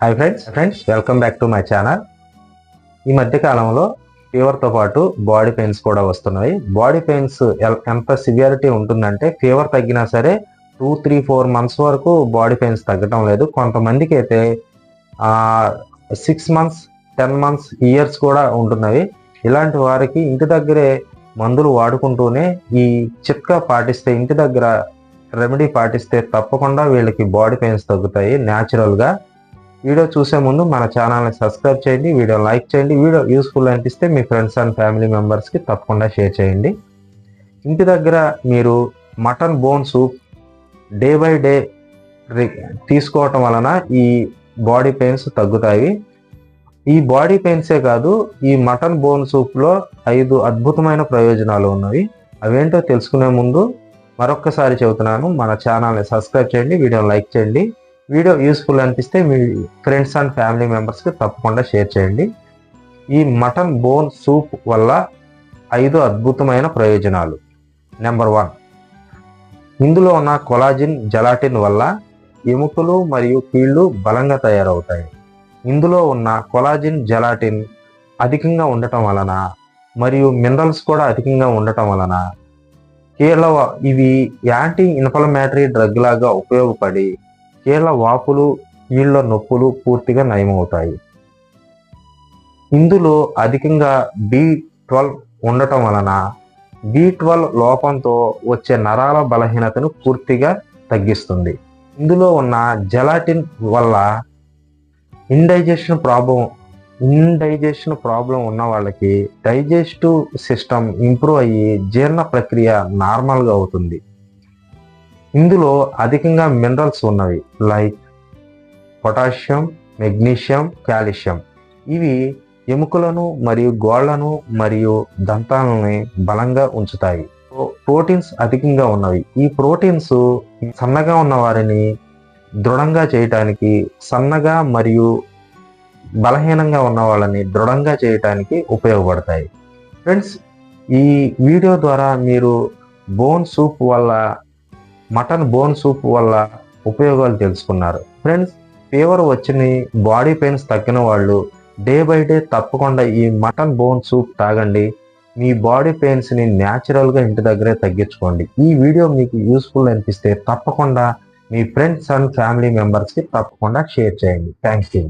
Hi friends friends welcome back to my channel ఈ మధ్య కాలంలో ఫీవర్తో పాటు బాడీ పెయిన్స్ కూడా వస్తున్నాయి. బాడీ పెయిన్స్ ఎంత సివియారిటీ ఉంటుందంటే ఫీవర్ తగ్గినా సరే టూ త్రీ ఫోర్ మంత్స్ వరకు బాడీ పెయిన్స్ తగ్గటం లేదు. కొంతమందికి అయితే six months ten months years కూడా ఉంటున్నవి ఇలాంటి వారికి ఇంటి దగ్గరే మందులు వాడుకుంటూనే ఈ చిట్కా పాటిస్తే ఇంటి దగ్గర రెమెడీ పాటిస్తే తప్పకుండా వీళ్ళకి బాడీ పెయిన్స్ తగ్గుతాయి. న్యాచురల్గా వీడియో చూసే ముందు మన ఛానల్ని సబ్స్క్రైబ్ చేయండి వీడియో లైక్ చేయండి వీడియో యూస్ఫుల్ అనిపిస్తే మీ ఫ్రెండ్స్ అండ్ ఫ్యామిలీ మెంబర్స్కి తప్పకుండా షేర్ చేయండి. ఇంటి దగ్గర మీరు mutton bone soup day by day తీసుకోవటం వలన ఈ బాడీ పెయిన్స్ తగ్గుతాయి. ఈ బాడీ పెయిన్సే కాదు ఈ మటన్ బోన్ సూప్లో ఐదు అద్భుతమైన ప్రయోజనాలు ఉన్నవి. అవేంటో తెలుసుకునే ముందు మరొక్కసారి చెబుతున్నాను మన ఛానల్ని సబ్స్క్రైబ్ చేయండి వీడియో లైక్ చేయండి. వీడియో యూస్ఫుల్ అనిపిస్తే మీ ఫ్రెండ్స్ అండ్ ఫ్యామిలీ మెంబర్స్కి తప్పకుండా షేర్ చేయండి. ఈ మటన్ బోన్ సూప్ వల్ల ఐదు అద్భుతమైన ప్రయోజనాలు. నెంబర్ వన్ ఇందులో ఉన్న కొలాజిన్ జలాటిన్ వల్ల ఎముకలు మరియు కీళ్ళు బలంగా తయారవుతాయి. ఇందులో ఉన్న కొలాజిన్ జలాటిన్ అధికంగా ఉండటం వలన మరియు మినరల్స్ కూడా అధికంగా ఉండటం వలన కీళ్ళ ఇవి యాంటీ ఇన్ఫ్లమేటరీ డ్రగ్ లాగా ఉపయోగపడి కీళ్ళ వాపులు కీళ్ళ నొప్పులు పూర్తిగా నయమవుతాయి. ఇందులో అధికంగా బి ట్వెల్వ్ ఉండటం వలన బి ట్వెల్వ్ లోపంతో వచ్చే నరాల బలహీనతను పూర్తిగా తగ్గిస్తుంది. ఇందులో ఉన్న జెలాటిన్ వల్ల ఇండైజెషన్ ప్రాబ్లం ఇండైజెషన్ ప్రాబ్లం ఉన్న వాళ్ళకి డైజెస్టివ్ సిస్టమ్ ఇంప్రూవ్ అయ్యి జీర్ణ ప్రక్రియ నార్మల్గా అవుతుంది. ఇందులో అధికంగా మినరల్స్ ఉన్నవి లైక్ పొటాషియం మెగ్నీషియం కాల్షియం ఇవి ఎముకలను మరియు గోళ్ళను మరియు దంతాలని బలంగా ఉంచుతాయి. ప్రోటీన్స్ అధికంగా ఉన్నవి. ఈ ప్రోటీన్స్ సన్నగా ఉన్న వారిని దృఢంగా చేయటానికి సన్నగా మరియు బలహీనంగా ఉన్న వాళ్ళని దృఢంగా చేయటానికి ఉపయోగపడతాయి. ఫ్రెండ్స్ ఈ వీడియో ద్వారా మీరు బోన్ సూప్ వల్ల మటన్ బోన్ సూప్ వల్ల ఉపయోగాలు తెలుసుకున్నారు. ఫ్రెండ్స్ ఫీవర్ వచ్చిన బాడీ పెయిన్స్ తగ్గిన వాళ్ళు డే బై డే తప్పకుండా ఈ మటన్ బోన్ సూప్ తాగండి. మీ బాడీ పెయిన్స్ని న్యాచురల్గా ఇంటి దగ్గరే తగ్గించుకోండి. ఈ వీడియో మీకు యూస్ఫుల్ అనిపిస్తే తప్పకుండా మీ ఫ్రెండ్స్ అండ్ ఫ్యామిలీ మెంబర్స్కి తప్పకుండా షేర్ చేయండి. Thank you